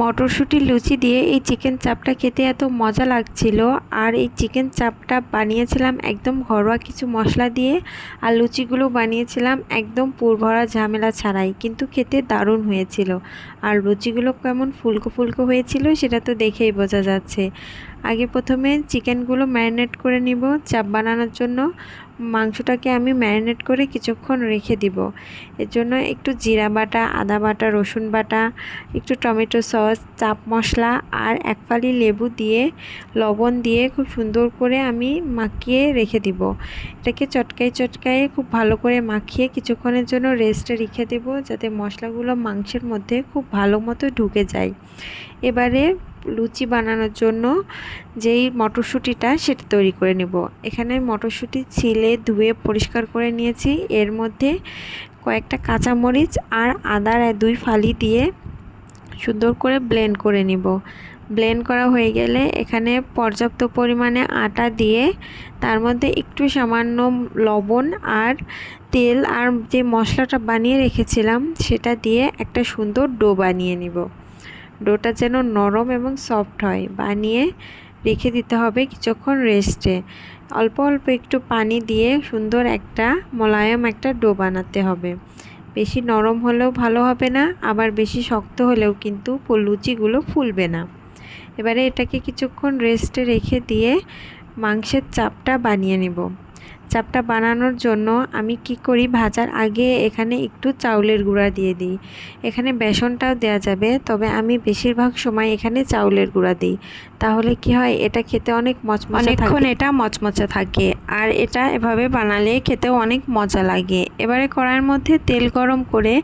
মটরশুঁটির লুচি দিয়ে এই চিকেন চাপটা খেতে এত মজা লাগছিল। আর এই চিকেন চাপটা বানিয়েছিলাম একদম ঘরোয়া কিছু মশলা দিয়ে আর লুচিগুলো বানিয়েছিলাম একদম পুরভরা ঝামেলা ছাড়াই, কিন্তু খেতে দারুণ হয়েছিল। আর লুচিগুলো কেমন ফুলকো ফুলকো হয়েছিল সেটা তো দেখেই বোঝা যাচ্ছে। আগে প্রথমে চিকেনগুলো ম্যারিনেট করে নিব, চাপ বানানোর জন্য। মাংসটাকে আমি ম্যারিনেট করে কিছুক্ষণ রেখে দিব। এর জন্য একটু জিরা বাটা, আদা বাটা, রসুন বাটা, একটু টমেটো সস, চাপ মশলা আর এক ফালি লেবু দিয়ে, লবণ দিয়ে খুব সুন্দর করে আমি মাখিয়ে রেখে দিব। এটাকে চটকাই চটকায়ে খুব ভালো করে মাখিয়ে কিছুক্ষণের জন্য রেস্টে রেখে দেব, যাতে মশলাগুলো মাংসের মধ্যে খুব ভালো মতো ঢুকে যায়। এবারে লুচি বানানোর জন্য যেই মটরশুঁটিটা সেটা তৈরি করে নেব। এখানে মটরশুঁটি ছিলে, ধুয়ে, পরিষ্কার করে নিয়েছি। এর মধ্যে কয়েকটা কাঁচামরিচ আর আদার দুই ফালি দিয়ে সুন্দর করে ব্লেন্ড করে নিব। ব্লেন্ড করা হয়ে গেলে এখানে পর্যাপ্ত পরিমাণে আটা দিয়ে তার মধ্যে একটু সামান্য লবণ আর তেল আর যে মশলাটা বানিয়ে রেখেছিলাম সেটা দিয়ে একটা সুন্দর ডো বানিয়ে নিব। ডোটা যেন নরম এবং সফট হয়। বানিয়ে রেখে দিতে হবে কিছুক্ষণ রেস্টে। অল্প অল্প একটু পানি দিয়ে সুন্দর একটা মোলায়ম একটা ডো বানাতে হবে। বেশি নরম হলেও ভালো হবে না, আবার বেশি শক্ত হলেও কিন্তু লুচিগুলো ফুলবে না। এবারে এটাকে কিছুক্ষণ রেস্টে রেখে দিয়ে মাংসের চাপটা বানিয়ে নেব। চাপটা বানানোর জন্য আমি কি করি? ভাজার আগে এখানে একটু চাউলের গুঁড়া দিয়ে দিই। এখানে বেসনটাও দেয়া যাবে, তবে আমি বেশিরভাগ সময় এখানে চাউলের গুঁড়া দিই। তাহলে কি হয়? এটা খেতে অনেক মচমচে অনেকক্ষণ এটা মচমচা থাকে। আর এটা এভাবে বানালে খেতেও অনেক মজা লাগে। এবারে কড়াইয়ের মধ্যে তেল গরম করে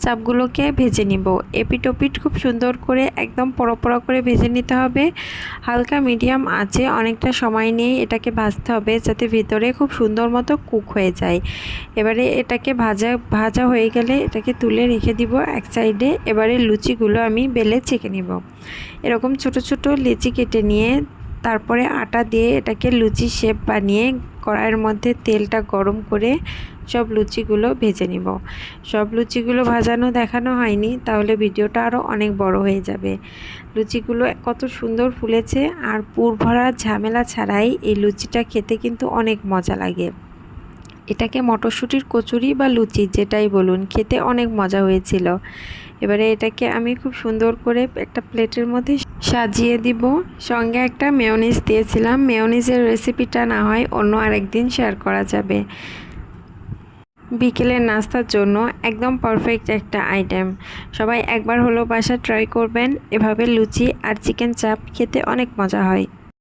চাপগুলোকে ভেজে নিব। এপিটোপিট খুব সুন্দর করে একদম পড়ো করে ভেজে নিতে হবে। হালকা, মিডিয়াম আছে, অনেকটা সময় নিয়ে এটাকে ভাজতে হবে যাতে ভিতরে খুব সুন্দর মতো কুক হয়ে যায়। এবারে এটাকে ভাজা ভাজা হয়ে গেলে এটাকে তুলে রেখে দিব এক সাইডে। এবারে লুচিগুলো আমি বেলে চেকে নিব। এরকম ছোট ছোট লিচি কেটে নিয়ে তারপরে আটা দিয়ে এটাকে লুচি শেপ বানিয়ে কড়াইয়ের মধ্যে তেলটা গরম করে সব লুচিগুলো ভেজে নিব। সব লুচিগুলো ভাজানো দেখানো হয়নি, তাহলে ভিডিওটা আরও অনেক বড় হয়ে যাবে। লুচিগুলো কত সুন্দর ফুলেছে, আর পুর ভরা ঝামেলা ছাড়াই এই লুচিটা খেতে কিন্তু অনেক মজা লাগে। এটাকে মটরশুঁটির কচুরি বা লুচি যেটাই বলুন, খেতে অনেক মজা হয়েছিল। এবারে এটাকে আমি খুব সুন্দর করে একটা প্লেটের মধ্যে সাজিয়ে দিব। সঙ্গে একটা মেয়নিজ দিয়েছিলাম। মেয়নিজের রেসিপিটা না হয় অন্য আরেকদিন শেয়ার করা যাবে। বিকেলের নাস্তার জন্য একদম পারফেক্ট একটা আইটেম। সবাই একবার হলো বাসা ট্রাই করবেন। এভাবে লুচি আর চিকেন চাপ খেতে অনেক মজা হয়।